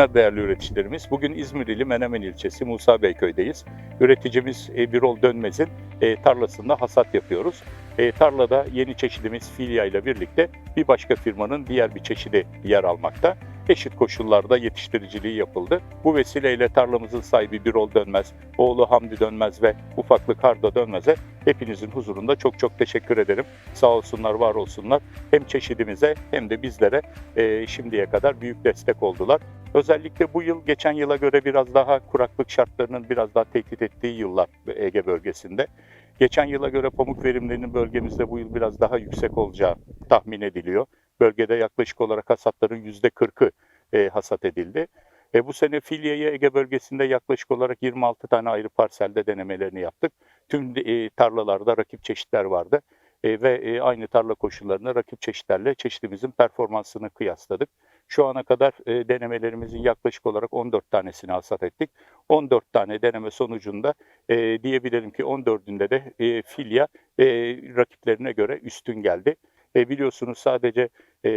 Günler değerli üreticilerimiz. Bugün İzmir ili Menemen ilçesi Musa Beyköy'deyiz. Üreticimiz e, Birol Dönmez'in e, tarlasında hasat yapıyoruz. E, tarlada yeni çeşidimiz Filya ile birlikte bir başka firmanın diğer bir çeşidi yer almakta. Eşit koşullarda yetiştiriciliği yapıldı. Bu vesileyle tarlamızın sahibi Birol Dönmez, oğlu Hamdi Dönmez ve ufaklık Harda Dönmez'e hepinizin huzurunda çok çok teşekkür ederim. Sağ olsunlar, var olsunlar. Hem çeşidimize hem de bizlere e, şimdiye kadar büyük destek oldular. Özellikle bu yıl geçen yıla göre biraz daha kuraklık şartlarının biraz daha tehdit ettiği yıllar Ege bölgesinde. Geçen yıla göre pamuk verimlerinin bölgemizde bu yıl biraz daha yüksek olacağı tahmin ediliyor. Bölgede yaklaşık olarak hasatların %40'ı e, hasat edildi. E, bu sene Filya'yı Ege bölgesinde yaklaşık olarak 26 tane ayrı parselde denemelerini yaptık. Tüm e, tarlalarda rakip çeşitler vardı E, ve e, aynı tarla koşullarında rakip çeşitlerle çeşidimizin performansını kıyasladık. Şu ana kadar e, denemelerimizin yaklaşık olarak 14 tanesini hasat ettik. 14 tane deneme sonucunda e, diyebilirim ki 14'ünde de e, Filya e, rakiplerine göre üstün geldi. E, biliyorsunuz sadece e,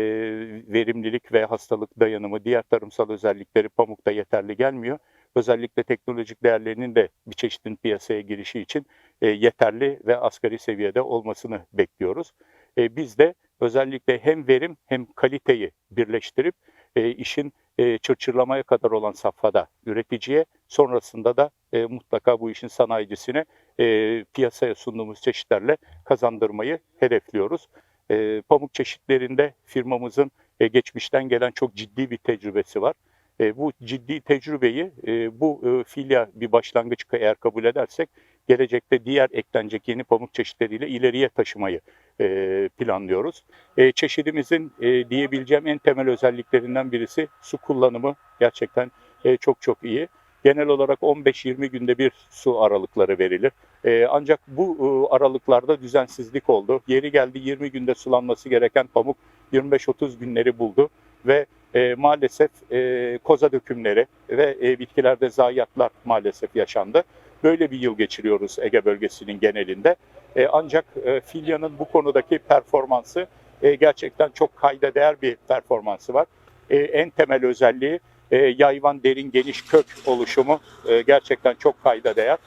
verimlilik ve hastalık dayanımı, diğer tarımsal özellikleri pamukta yeterli gelmiyor. Özellikle teknolojik değerlerinin de bir çeşitin piyasaya girişi için e, yeterli ve asgari seviyede olmasını bekliyoruz. E, biz de özellikle hem verim hem kaliteyi birleştirip e, işin e, çırçırlamaya kadar olan safhada üreticiye sonrasında da e, mutlaka bu işin sanayicisine e, piyasaya sunduğumuz çeşitlerle kazandırmayı hedefliyoruz. E, pamuk çeşitlerinde firmamızın e, geçmişten gelen çok ciddi bir tecrübesi var. E, bu ciddi tecrübeyi e, bu e, filya bir başlangıç eğer kabul edersek gelecekte diğer eklenecek yeni pamuk çeşitleriyle ileriye taşımayı e, planlıyoruz. E, çeşidimizin e, diyebileceğim en temel özelliklerinden birisi su kullanımı gerçekten e, çok çok iyi. Genel olarak 15-20 günde bir su aralıkları verilir. E, ancak bu e, aralıklarda düzensizlik oldu. Yeri geldi 20 günde sulanması gereken pamuk 25-30 günleri buldu ve e, maalesef e, koza dökümleri ve e, bitkilerde zayiatlar maalesef yaşandı. Böyle bir yıl geçiriyoruz Ege bölgesinin genelinde. E, ancak e, Filya'nın bu konudaki performansı e, gerçekten çok kayda değer bir performansı var. E, en temel özelliği e, yayvan derin geniş kök oluşumu e, gerçekten çok kayda değer.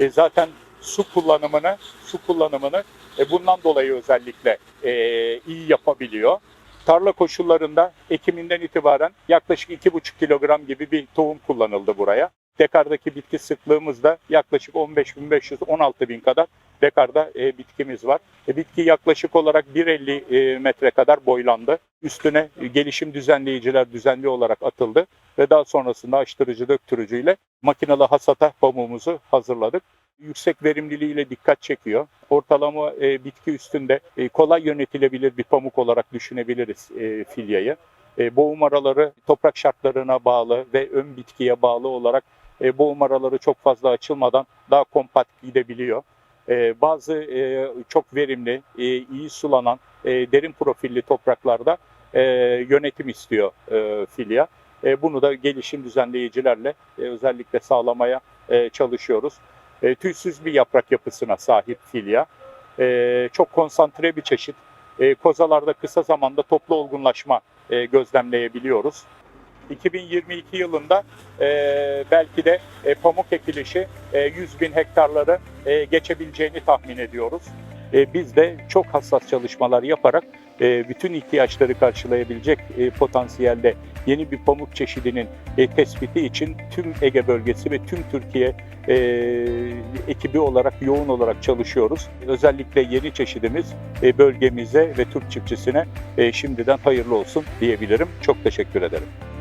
E, zaten su kullanımını su kullanımını e, bundan dolayı özellikle e, iyi yapabiliyor. Tarla koşullarında ekiminden itibaren yaklaşık 2,5 kilogram gibi bir tohum kullanıldı buraya. Dekardaki bitki sıklığımız da yaklaşık 15.500-16.000 bin kadar dekarda e, bitkimiz var. E, bitki yaklaşık olarak 1.50 e, metre kadar boylandı. Üstüne e, gelişim düzenleyiciler düzenli olarak atıldı ve daha sonrasında açtırıcı döktürücüyle makinalı hasata pamuğumuzu hazırladık. Yüksek verimliliğiyle dikkat çekiyor. Ortalama e, bitki üstünde e, kolay yönetilebilir bir pamuk olarak düşünebiliriz e, filyayı. E, boğum araları toprak şartlarına bağlı ve ön bitkiye bağlı olarak e, boğum araları çok fazla açılmadan daha kompakt gidebiliyor. E, bazı e, çok verimli, e, iyi sulanan, e, derin profilli topraklarda e, yönetim istiyor e, filya. E, bunu da gelişim düzenleyicilerle e, özellikle sağlamaya e, çalışıyoruz. E, tüysüz bir yaprak yapısına sahip filya. E, çok konsantre bir çeşit. E, kozalarda kısa zamanda toplu olgunlaşma e, gözlemleyebiliyoruz. 2022 yılında e, belki de e, pamuk ekilişi e, 100 bin hektarları e, geçebileceğini tahmin ediyoruz. E, biz de çok hassas çalışmalar yaparak bütün ihtiyaçları karşılayabilecek e, potansiyelde yeni bir pamuk çeşidinin e, tespiti için tüm Ege bölgesi ve tüm Türkiye e, ekibi olarak yoğun olarak çalışıyoruz. Özellikle yeni çeşidimiz e, bölgemize ve Türk çiftçisine e, şimdiden hayırlı olsun diyebilirim. Çok teşekkür ederim.